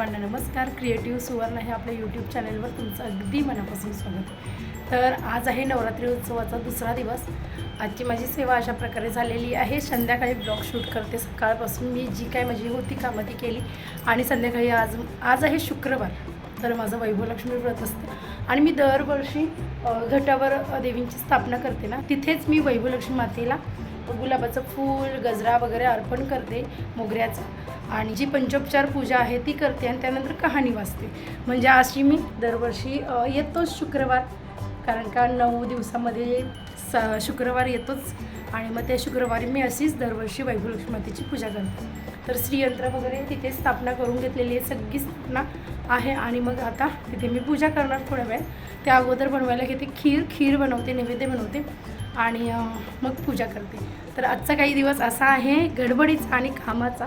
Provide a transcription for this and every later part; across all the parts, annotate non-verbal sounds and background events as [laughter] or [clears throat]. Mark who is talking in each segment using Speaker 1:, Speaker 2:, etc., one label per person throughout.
Speaker 1: सर्वांना नमस्कार. क्रिएटिव्ह सुवर्ण हे आपल्या यूट्यूब चॅनलवर तुमचं अगदी मनापासून स्वागत. तर आज आहे नवरात्री उत्सवाचा दुसरा दिवस. आजची माझी सेवा अशा प्रकारे झालेली आहे. संध्याकाळी ब्लॉग शूट करते. सकाळपासून मी जी काय माझी होती कामं ती केली. आणि संध्याकाळी आज आज आहे शुक्रवार. तर माझं वैभवलक्ष्मी व्रत असतं. आणि मी दरवर्षी घटावर देवींची स्थापना करते ना तिथेच मी वैभवलक्ष्मी मातेला गुलाबाचं फूल गजरा वगैरे अर्पण करते मोगऱ्याचं. आणि जी पंचोपचार पूजा आहे ती करते आणि त्यानंतर कहाणी वाचते. म्हणजे अशी मी दरवर्षी येतोच शुक्रवार. कारण का नऊ दिवसामध्ये स शुक्रवार येतोच. आणि मग त्या शुक्रवारी मी अशीच दरवर्षी वैभवलक्ष्मी पूजा करते. तर श्रीयंत्र वगैरे तिथे स्थापना करून घेतलेली आहे सगळी स्थापना आहे. आणि मग आता तिथे मी पूजा करणार थोड्या वेळ. त्या अगोदर बनवायला घेते खीर खीर बनवते नैवेद्य बनवते. आणि मग पूजा करते. तर आजचा काही दिवस असा आहे गडबडीचा आणि कामाचा.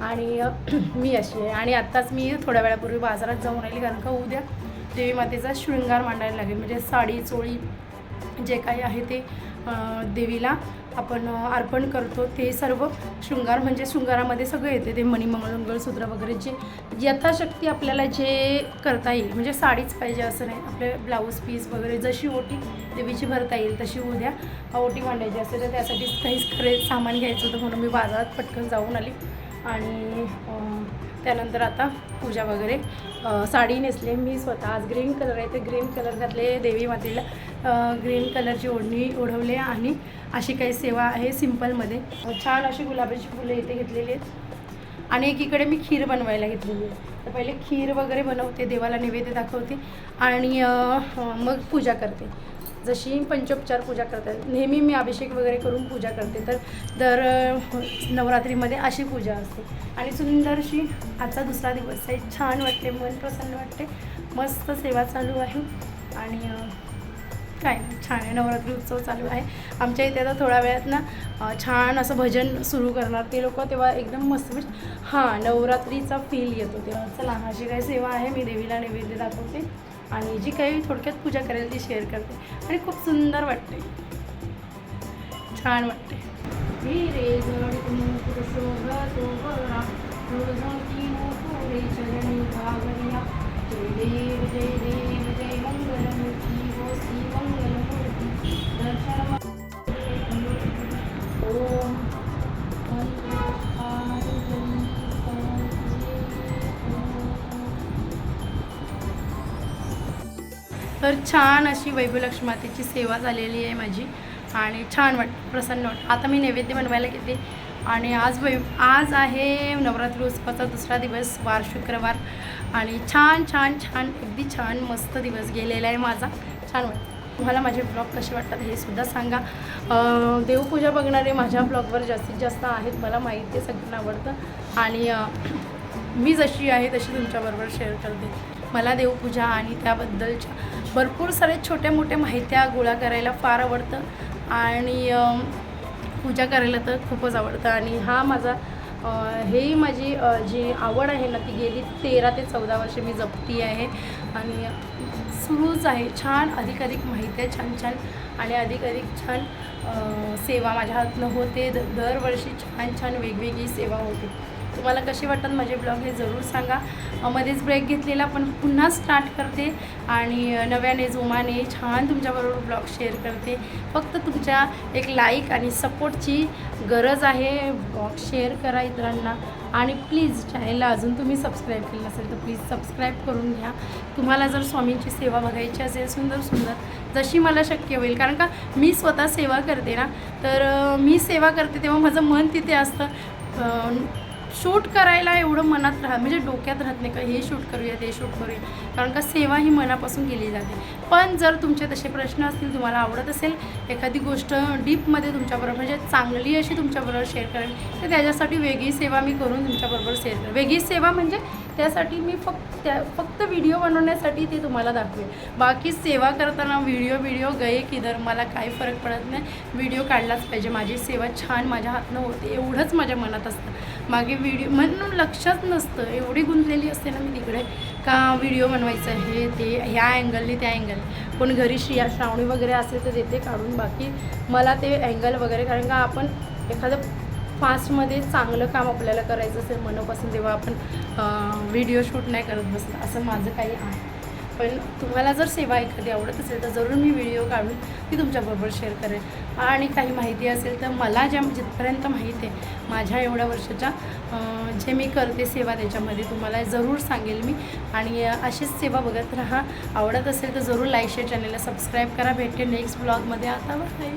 Speaker 1: आणि [clears throat] मी अशी आहे. आणि आत्ताच मी थोड्या वेळापूर्वी बाजारात जाऊन राहिली कारण का उद्या देवी मातेचा शृंगार मांडायला लागेल. म्हणजे साडी चोळी जे काही आहे ते देवीला आपण अर्पण करतो. ते सर्व शृंगार म्हणजे शृंगारामध्ये सगळं येते. ते मणिमंगळ मंगळसूत्र वगैरे जे यथाशक्ती आपल्याला जे करता येईल म्हणजे साडीच पाहिजे असं नाही. आपले ब्लाऊज पीस वगैरे जशी ओटी देवीची भरता येईल तशी उद्या ओटी मांडायची असेल तर त्यासाठी काहीच खरे सामान घ्यायचं होतं म्हणून मी बाजारात पटकन जाऊन आली. आणि त्यानंतर आता पूजा वगैरे. साडी नेसले मी स्वतः. आज ग्रीन कलर आहे. ते ग्रीन कलर घातले देवी मातेला. ग्रीन कलरची ओढणी ओढवले आणि अशी काही सेवा आहे सिम्पलमध्ये. छान अशी गुलाबाची फुलं इथे घेतलेली आहेत. आणि एकीकडे मी खीर बनवायला घेतलेली आहे. तर पहिले खीर वगैरे बनवते. देवाला नैवेद्य दाखवते. आणि मग पूजा करते. जशी पंचोपचार पूजा करतात नेहमी मी अभिषेक वगैरे करून पूजा करते. तर दर नवरात्रीमध्ये अशी पूजा असते. आणि सुंदरशी आजचा दुसरा दिवस आहे. छान वाटते मन प्रसन्न वाटते. मस्त सेवा चालू आहे. आणि काय नाही छान आहे. नवरात्री उत्सव चालू आहे. आमच्या इथे आता थोड्या वेळात ना छान असं भजन सुरू करणार. ते लोक तेव्हा एकदम मस्त म्हणजे हां नवरात्रीचा फील येतो तेव्हा. चला अशी काही सेवा आहे मी देवीला नैवेद्य दाखवते. आणि जी काही थोडक्यात पूजा करेल ती शेअर करते. आणि खूप सुंदर वाटते. छान वाटते. जय देव जय देव. तर छान अशी वैभवलक्ष्मी मातेची सेवा झालेली आहे माझी. आणि छान वाट प्रसन्न वाट. आता मी नैवेद्य बनवायला घेते आणि आज वै आज आहे नवरात्र उत्सवाचा दुसरा दिवस वार शुक्रवार. आणि छान छान छान अगदी छान मस्त दिवस गेलेला आहे माझा. छान वाट. तुम्हाला माझे ब्लॉग कसे वाटतात हे सुद्धा सांगा. देवपूजा बघणारे माझ्या ब्लॉगवर जास्तीत जास्त आहेत. मला माहिती आहे सगळ्यांना आवडतं. आणि मी जशी आहे तशी तुमच्याबरोबर शेअर करते. मला देवपूजा आणि त्याबद्दलच्या भरपूर सारे छोट्या मोठ्या माहित्या गोळा करायला फार आवडतं. आणि पूजा करायला तर खूपच आवडतं. आणि हा माझा हे माझी जी आवड आहे ना ती गेली तेरा ते चौदा वर्षे मी जपती आहे. आणि सुरूच आहे. छान अधिक अधिक माहिती आहे छान छान आणि अधिक अधिक छान सेवा माझ्या हातनं होते. द दरवर्षी छान छान वेगवेगळी सेवा होते. तुम्हाला कसे वाटतात माझे ब्लॉग हे जरूर सांगा. मध्येच ब्रेक घेतलेला पण पुन्हा स्टार्ट करते आणि नव्याने जोमाने छान तुमच्याबरोबर ब्लॉग शेअर करते. फक्त तुमच्या एक लाईक आणि सपोर्टची गरज आहे ब्लॉग शेअर करा इतरांना. आणि प्लीज चॅनेलला अजून तुम्ही सबस्क्राईब केलं नसेल तर प्लीज सबस्क्राईब करून घ्या. तुम्हाला जर स्वामींची सेवा बघायची असेल सुंदर सुंदर जशी मला शक्य होईल. कारण का मी स्वतः सेवा करते ना. तर मी सेवा करते तेव्हा माझं मन तिथे असतं. शूट करायला एवढं मनात राहत म्हणजे डोक्यात राहत नाही का हे शूट करूया ते शूट करूया. कारण का सेवा ही मनापासून केली जाते. पण जर तुमचे तसे प्रश्न असतील तुम्हाला आवडत असेल एखादी गोष्ट डीपमध्ये तुमच्याबरोबर म्हणजे चांगली अशी तुमच्याबरोबर शेअर करेल तर त्याच्यासाठी वेगळी सेवा मी करून तुमच्याबरोबर शेअर करेन वेगळी सेवा म्हणजे त्यासाठी मी फक्त त्या फक्त व्हिडिओ बनवण्यासाठी ते तुम्हाला दाखवेल. बाकी सेवा करताना व्हिडिओ व्हिडिओ गये किधर मला काही फरक पडत नाही. व्हिडिओ काढलाच पाहिजे. माझी सेवा छान माझ्या हातनं होते एवढंच माझ्या मनात असतं. मागे व्हिडिओ म्हणून लक्षात नसतं. एवढी गुंतलेली असते ना मी तिकडे. का व्हिडिओ बनवायचं हे ते ह्या अँगलने त्या अँगल कोण घरी शिया श्रावणी वगैरे असेल तर देते काढून. बाकी मला ते अँगल वगैरे कारण का आपण एखादं फास्टमध्ये चांगलं काम आपल्याला करायचं असेल मनापासून तेव्हा आपण व्हिडिओ शूट नाही करत बसलं असं माझं काही आहे. पण तुम्हाला जर सेवा एखादी आवडत असेल तर जरूर मी व्हिडिओ काढून ती तुमच्याबरोबर शेअर करेन. आणि काही माहिती असेल तर मला ज्या जिथपर्यंत माहिती आहे माझ्या एवढ्या वर्षाच्या जे मी करते सेवा त्याच्यामध्ये तुम्हाला जरूर सांगेल मी. आणि अशीच सेवा बघत राहा. आवडत असेल तर जरूर लाईक शेअर चॅनलला सबस्क्राईब करा. भेटते नेक्स्ट ब्लॉगमध्ये आता बाय